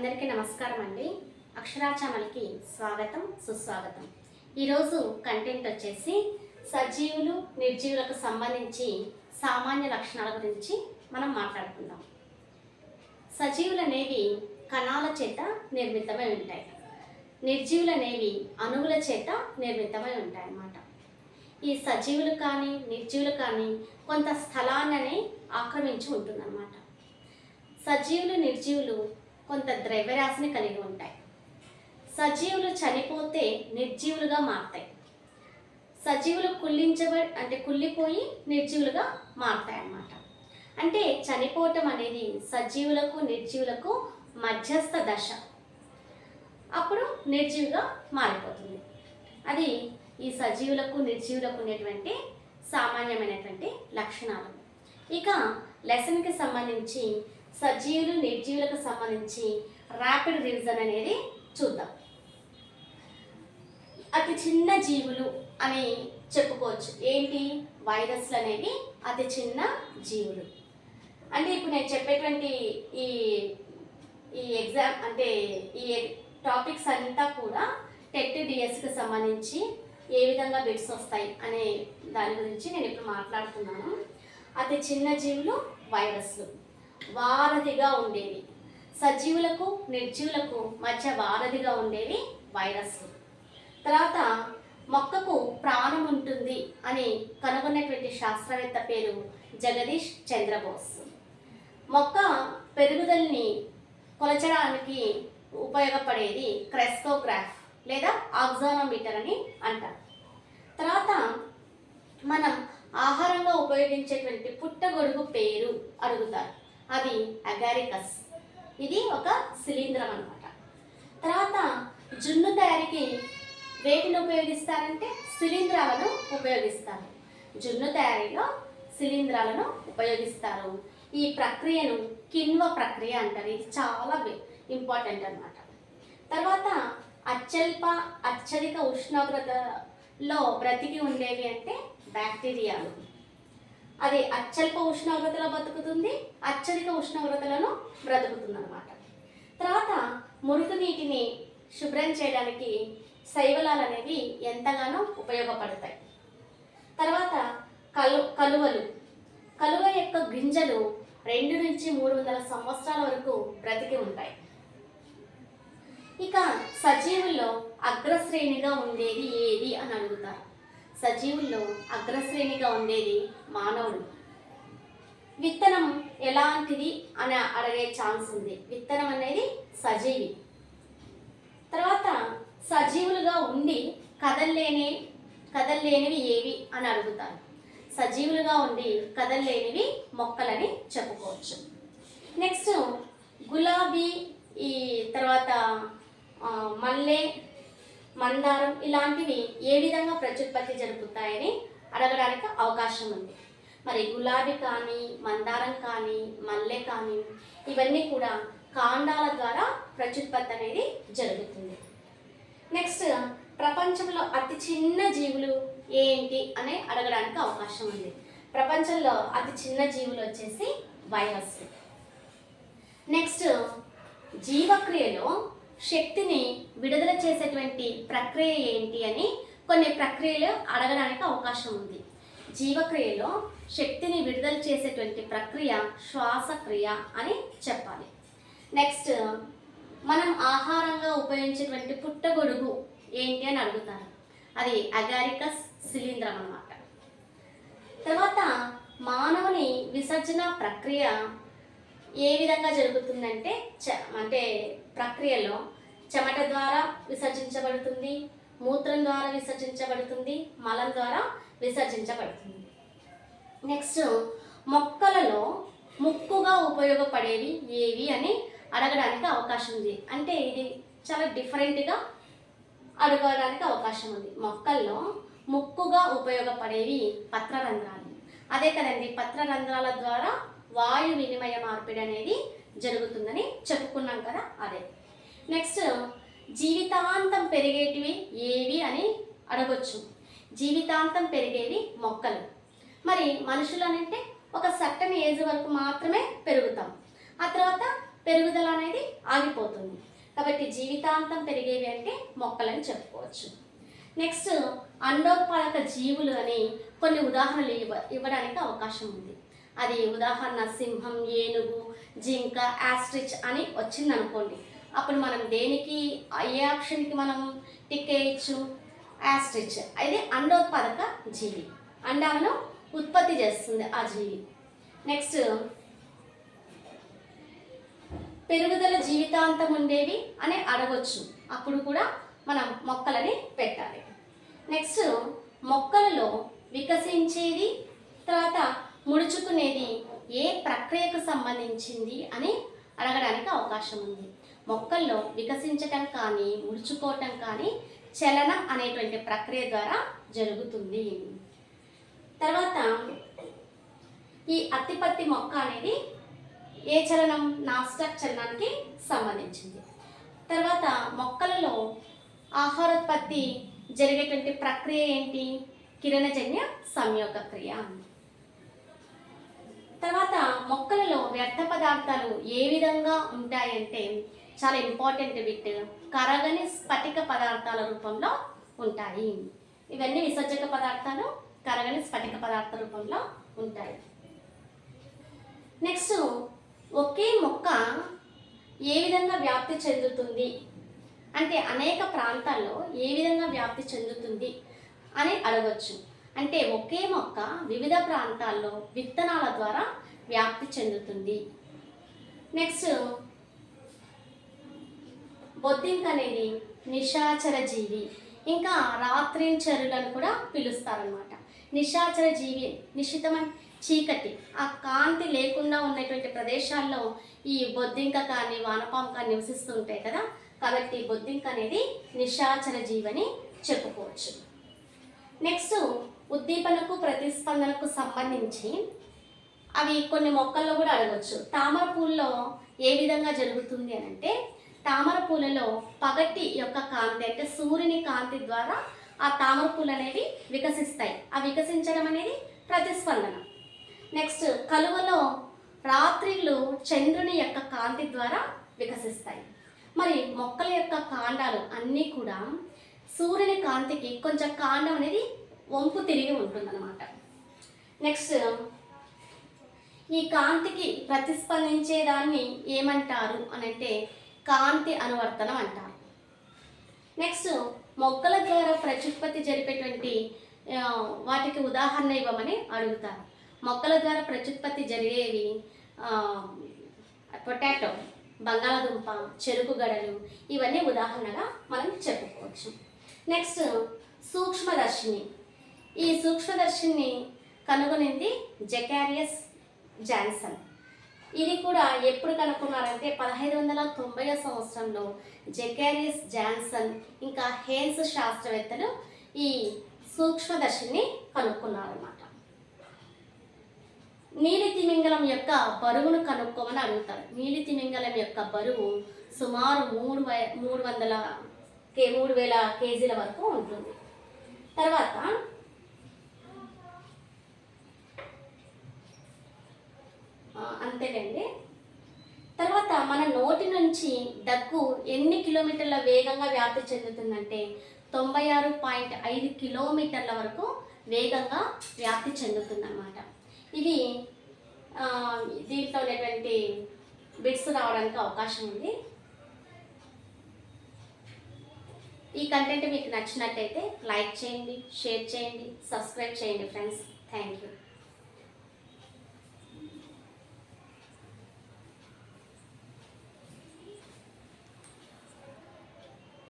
అందరికీ నమస్కారం అండి అక్షరాచమలకి స్వాగతం సుస్వాగతం. ఈరోజు కంటెంట్ వచ్చేసి సజీవులు నిర్జీవులకు సంబంధించి సామాన్య లక్షణాల గురించి మనం మాట్లాడుకుందాం. సజీవులు అనేవి కణాల చేత నిర్మితమై ఉంటాయి. నిర్జీవులు అనేవి అణువుల చేత నిర్మితమై ఉంటాయి అన్నమాట ఈ సజీవులు కానీ నిర్జీవులు కానీ కొంత స్థలాన్ని ఆక్రమించి ఉంటుందన్నమాట. సజీవులు నిర్జీవులు కొంత ద్రవ్యరాశిని కలిగి ఉంటాయి. సజీవులు చనిపోతే నిర్జీవులుగా మారుతాయి. సజీవులు కుళ్ళించబ అంటే కుళ్ళిపోయి నిర్జీవులుగా మారుతాయి అన్నమాట అంటే చనిపోవటం అనేది సజీవులకు నిర్జీవులకు మధ్యస్థ దశ. అప్పుడు నిర్జీవిగా మారిపోతుంది. అది ఈ సజీవులకు నిర్జీవులకు ఉండేటువంటి సామాన్యమైనటువంటి లక్షణాలు. ఇక లెసన్కి సంబంధించి సజీవులు నిర్జీవులకు సంబంధించి ర్యాపిడ్ రివిజన్ అనేది చూద్దాం. అతి చిన్న జీవులు అని చెప్పుకోవచ్చు. ఏంటి? వైరస్లు అనేవి అతి చిన్న జీవులు. అంటే ఇప్పుడు నేను చెప్పేటువంటి ఈ ఈ ఎగ్జామ్ అంటే ఈ టాపిక్స్ అంతా కూడా టెట్ డిఎస్కి సంబంధించి ఏ విధంగా బిట్స్ వస్తాయి అనే దాని గురించి నేను ఇప్పుడు మాట్లాడుతున్నాను. అతి చిన్న జీవులు వైరస్లు. వారధిగా ఉండేవి. సజీవులకు నిర్జీవులకు మధ్య వారధిగా ఉండేవి వైరస్లు తర్వాత మొక్కకు ప్రాణం ఉంటుంది అని కనుగొన్నటువంటి శాస్త్రవేత్త పేరు జగదీష్ చంద్రబోస్. మొక్క పెరుగుదలని కొలచడానికి ఉపయోగపడేది క్రెస్కోగ్రాఫ్ లేదా ఆక్సానోమీటర్ అని అంటారు. తర్వాత మనం ఆహారంగా ఉపయోగించేటువంటి పుట్టగొడుగు పేరు అడుగుతారు. అది అగారికస్. ఇది ఒక శిలీంద్రం అన్నమాట తర్వాత జున్ను తయారీకి వేటిని ఉపయోగిస్తారంటే శిలీంధ్రాలను ఉపయోగిస్తారు. జున్ను తయారీలో శిలీంధ్రాలను ఉపయోగిస్తారు. ఈ ప్రక్రియను కిన్వ ప్రక్రియ అంటారు. ఇది చాలా ఇంపార్టెంట్ అన్నమాట. తర్వాత అత్యల్ప అత్యధిక ఉష్ణోగ్రతలో బ్రతికి ఉండేవి అంటే బ్యాక్టీరియాలు. అది అత్యల్ప ఉష్ణోగ్రతలో బతుకుతుంది అత్యధిక ఉష్ణోగ్రతలను బ్రతుకుతుంది అనమాట తర్వాత మురుగు నీటిని శుభ్రం చేయడానికి శైవలాలు అనేవి ఎంతగానో ఉపయోగపడతాయి. తర్వాత కలు కలువలు. కలువ యొక్క గింజలు రెండు నుంచి మూడు వందల సంవత్సరాల వరకు బ్రతికి ఉంటాయి. ఇక సజీవుల్లో అగ్రశ్రేణిగా ఉండేది ఏది అని అడుగుతారు. సజీవుల్లో అగ్రశ్రేణిగా ఉండేది మానవుడు. విత్తనం ఎలాంటిది అని అడిగే ఛాన్స్ ఉంది. విత్తనం అనేది సజీవి. తర్వాత సజీవులుగా ఉండి కదల్లేని కదల్లేనివి ఏవి అని అడుగుతారు. సజీవులుగా ఉండి కదల్లేనివి మొక్కలని చెప్పుకోవచ్చు. నెక్స్ట్ గులాబీ ఈ తర్వాత మల్లె మందారం ఇలాంటివి ఏ విధంగా ప్రత్యుత్పత్తి జరుపుతాయని అడగడానికి అవకాశం ఉంది. మరి గులాబీ కానీ మందారం కానీ మల్లె కానీ ఇవన్నీ కూడా కాండాల ద్వారా ప్రత్యుత్పత్తి అనేది జరుగుతుంది. నెక్స్ట్ ప్రపంచంలో అతి చిన్న జీవులు ఏంటి అని అడగడానికి అవకాశం ఉంది. ప్రపంచంలో అతి చిన్న జీవులు వచ్చేసి వైరస్. నెక్స్ట్ జీవక్రియలో శక్తిని విడుదల చేసేటువంటి ప్రక్రియ ఏంటి అని కొన్ని ప్రక్రియలు అడగడానికి అవకాశం ఉంది. జీవక్రియలో శక్తిని విడుదల చేసేటువంటి ప్రక్రియ శ్వాసక్రియ అని చెప్పాలి. నెక్స్ట్ మనం ఆహారంగా ఉపయోగించేటువంటి పుట్టగొడుగు ఏంటి అని అడుగుతారు. అది అగారికస్ శిలీంద్రం అన్నమాట. తర్వాత మానవుని విసర్జన ప్రక్రియ ఏ విధంగా జరుగుతుందంటే చ అంటే ప్రక్రియలో చెమట ద్వారా విసర్జించబడుతుంది మూత్రం ద్వారా విసర్జించబడుతుంది మలం ద్వారా విసర్జించబడుతుంది. నెక్స్ట్ మొక్కలలో ముక్కుగా ఉపయోగపడేవి ఏవి అని అడగడానికి అవకాశం ఉంది. అంటే ఇది చాలా డిఫరెంట్గా అడగడానికి అవకాశం ఉంది. మొక్కల్లో ముక్కుగా ఉపయోగపడేవి పత్రరంధ్రాలు. అదే కదండి పత్రరంధ్రాల ద్వారా వాయు వినిమయ మార్పిడి అనేది జరుగుతుందని చెప్పుకున్నాం కదా అదే. నెక్స్ట్ జీవితాంతం పెరిగేటివి ఏవి అని అడగొచ్చు. జీవితాంతం పెరిగేవి మొక్కలు. మరి మనుషులు అంటే ఒక సర్టన్ ఏజ్ వరకు మాత్రమే పెరుగుతాం. ఆ తర్వాత పెరుగుదల అనేది ఆగిపోతుంది. కాబట్టి జీవితాంతం పెరిగేవి అంటే మొక్కలని చెప్పుకోవచ్చు. నెక్స్ట్ అండోత్పాదక జీవులు అని కొన్ని ఉదాహరణలు ఇవ్వ ఇవ్వడానికి అవకాశం ఉంది. అది ఉదాహరణ సింహం ఏనుగు జింక యాస్ట్రిచ్ అని వచ్చింది అనుకోండి అప్పుడు మనం దేనికి ఏ ఆప్షన్కి మనం టిక్ వేయచ్చు? యాస్ట్రిచ్ అది అండోత్పాదక జీవి. అండాలను ఉత్పత్తి చేస్తుంది ఆ జీవి. నెక్స్ట్ పెరుగుదల జీవితాంతం ఉండేవి అని అడగొచ్చు. అప్పుడు కూడా మనం మొక్కలని పెట్టాలి. నెక్స్ట్ మొక్కలలో వికసించేది తర్వాత ముడుచుకునేది ఏ ప్రక్రియకు సంబంధించింది అని అడగడానికి అవకాశం ఉంది మొక్కల్లో వికసించటం కానీ ముడుచుకోవటం కానీ చలనం అనేటువంటి ప్రక్రియ ద్వారా జరుగుతుంది. తర్వాత ఈ అత్తిపత్తి మొక్క అనేది ఏ చలనం? నాస్టాక్ చలనానికి సంబంధించింది. తర్వాత మొక్కలలో ఆహారోత్పత్తి జరిగేటువంటి ప్రక్రియ ఏంటి? కిరణజన్య సంయోగ క్రియ తర్వాత మొక్కలలో వ్యర్థ పదార్థాలు ఏ విధంగా ఉంటాయంటే చాలా ఇంపార్టెంట్ బిట్ కరగని స్ఫటిక పదార్థాల రూపంలో ఉంటాయి. ఇవన్నీ విసర్జక పదార్థాలు కరగని స్ఫటిక పదార్థ రూపంలో ఉంటాయి. నెక్స్ట్ ఒకే మొక్క ఏ విధంగా వ్యాప్తి చెందుతుంది? అంటే అనేక ప్రాంతాల్లో ఏ విధంగా వ్యాప్తి చెందుతుంది అని అడగచ్చు. అంటే ఒకే మొక్క వివిధ ప్రాంతాల్లో విత్తనాల ద్వారా వ్యాప్తి చెందుతుంది. నెక్స్ట్ బొద్దింక అనేది నిశాచర జీవి. ఇంకా రాత్రించరులను కూడా పిలుస్తారనమాట నిశాచర జీవి నిశితమైన చీకటి. ఆ కాంతి లేకుండా ఉన్నటువంటి ప్రదేశాల్లో ఈ బొద్దింక కానీ వానపాము కానీ నివసిస్తూ ఉంటాయి కదా. కాబట్టి బొద్దింక అనేది నిశాచర జీవని చెప్పుకోవచ్చు. నెక్స్ట్ ఉద్దీపనకు ప్రతిస్పందనకు సంబంధించి అవి కొన్ని మొక్కల్లో కూడా అడగచ్చు. తామర పూల్లో ఏ విధంగా జరుగుతుంది అని అంటే తామర పూలలో పగటి యొక్క కాంతి అంటే సూర్యుని కాంతి ద్వారా ఆ తామర పూలు అనేవి వికసిస్తాయి. ఆ వికసించడం అనేది ప్రతిస్పందన. నెక్స్ట్ కలువలో రాత్రిళ్ళు చంద్రుని యొక్క కాంతి ద్వారా వికసిస్తాయి. మరి మొక్కల యొక్క కాండాలు అన్నీ కూడా సూర్యుని కాంతికి కొంచెం కాండం అనేది వంపు తిరిగి ఉంటుందన్నమాట. నెక్స్ట్ ఈ కాంతికి ప్రతిస్పందించేదాన్ని ఏమంటారు అని అంటే కాంతి అనువర్తనం అంటారు. నెక్స్ట్ మొక్కల ద్వారా ప్రత్యుత్పత్తి జరిపేటువంటి వాటికి ఉదాహరణ ఇవ్వమని అడుగుతారు. మొక్కల ద్వారా ప్రత్యుత్పత్తి జరిగేవి పొటాటో బంగాళాదుంప చెరుకు గడలు ఇవన్నీ ఉదాహరణగా మనం చెప్పుకోవచ్చు. నెక్స్ట్ సూక్ష్మదర్శిని. ఈ సూక్ష్మదర్శిని కనుగొనింది జకారియస్ జాన్సన్. ఇది కూడా ఎప్పుడు కనుక్కున్నారంటే పదహైదు వందల తొంభై సంవత్సరంలో జెకారియస్ జాన్సన్ ఇంకా హేన్స్ శాస్త్రవేత్తలు ఈ సూక్ష్మదర్శిని కనుక్కున్నారన్నమాట. నీలి తిమింగలం యొక్క బరువును కనుక్కోమని అడుగుతారు. నీలి తిమింగలం యొక్క బరువు సుమారు మూడు మూడు వందల మూడు వేల కేజీల వరకు ఉంటుంది. తర్వాత అంతేనండి. తర్వాత మన నోటి నుంచి దగ్గు ఎన్ని కిలోమీటర్ల వేగంగా వ్యాప్తి చెందుతుందంటే తొంభై ఆరు పాయింట్ ఐదు కిలోమీటర్ల వరకు వేగంగా వ్యాప్తి చెందుతుందన్నమాట. ఇవి దీంట్లో ఉన్నటువంటి బిట్స్ రావడానికి అవకాశం ఉంది. ఈ కంటెంట్ మీకు నచ్చినట్టయితే లైక్ చేయండి షేర్ చేయండి సబ్స్క్రైబ్ చేయండి ఫ్రెండ్స్. Thank you.